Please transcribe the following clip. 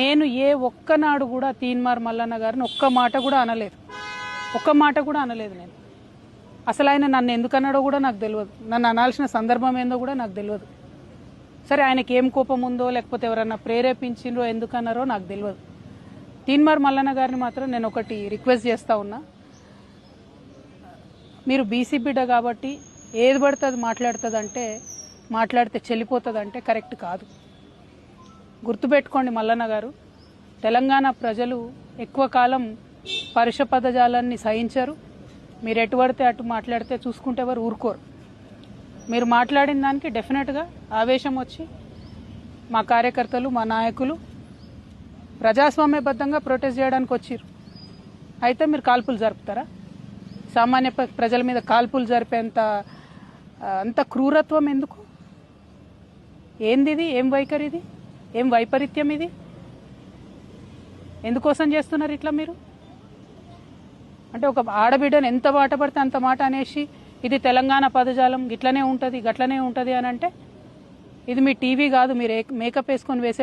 నేను ఏ ఒక్కనాడు కూడా తీన్మార్ మల్లన్న గారిని ఒక్క మాట కూడా అనలేదు. ఒక్క మాట కూడా అనలేదు నేను. అసలు ఆయన నన్ను ఎందుకు అన్నాడో కూడా నాకు తెలియదు. నన్ను అనాల్సిన సందర్భం ఏందో కూడా నాకు తెలియదు. సరే ఆయనకి ఏం కోపం ఉందో లేకపోతే ఎవరన్నా ప్రేరేపించిండ్రో ఎందుకన్నారో నాకు తెలియదు. తీన్మార్ మల్లన్న గారిని మాత్రం నేను ఒకటి రిక్వెస్ట్ చేస్తూ ఉన్నా. మీరు బీసీ బిడ్డ కాబట్టి ఏది పడుతుంది మాట్లాడుతుంది అంటే మాట్లాడితే చెల్లిపోతుందంటే కరెక్ట్ కాదు. గుర్తుపెట్టుకోండి మల్లన్న గారు తెలంగాణ ప్రజలు ఎక్కువ కాలం పరుష పదజాలాన్ని సహించరు. మీరు ఎటు పడితే అటు మాట్లాడితే చూసుకుంటే ఎవరు ఊరుకోరు. మీరు మాట్లాడిన దానికి డెఫినెట్గా ఆవేశం వచ్చి మా కార్యకర్తలు మా నాయకులు ప్రజాస్వామ్యబద్ధంగా ప్రొటెస్ట్ చేయడానికి వచ్చిర్రు అయితే మీరు కాల్పులు జరుపుతారా? సామాన్య ప్ర- ప్రజల మీద కాల్పులు జరిపేంత అంత క్రూరత్వం ఎందుకు? ఏంది ఇది? ఏం వైఖరి ఇది? ఏం వైపరీత్యం ఇది? ఎందుకోసం చేస్తున్నారు ఇట్లా మీరు? అంటే ఒక ఆడబిడ్డను ఎంత మాట పడితే అంత మాట అనేసి ఇది తెలంగాణ పదజాలం గిట్లనే ఉంటుంది గట్లనే ఉంటుంది అని అంటే ఇది మీ టీవీ కాదు మీరు మేకప్ వేసుకొని వేసే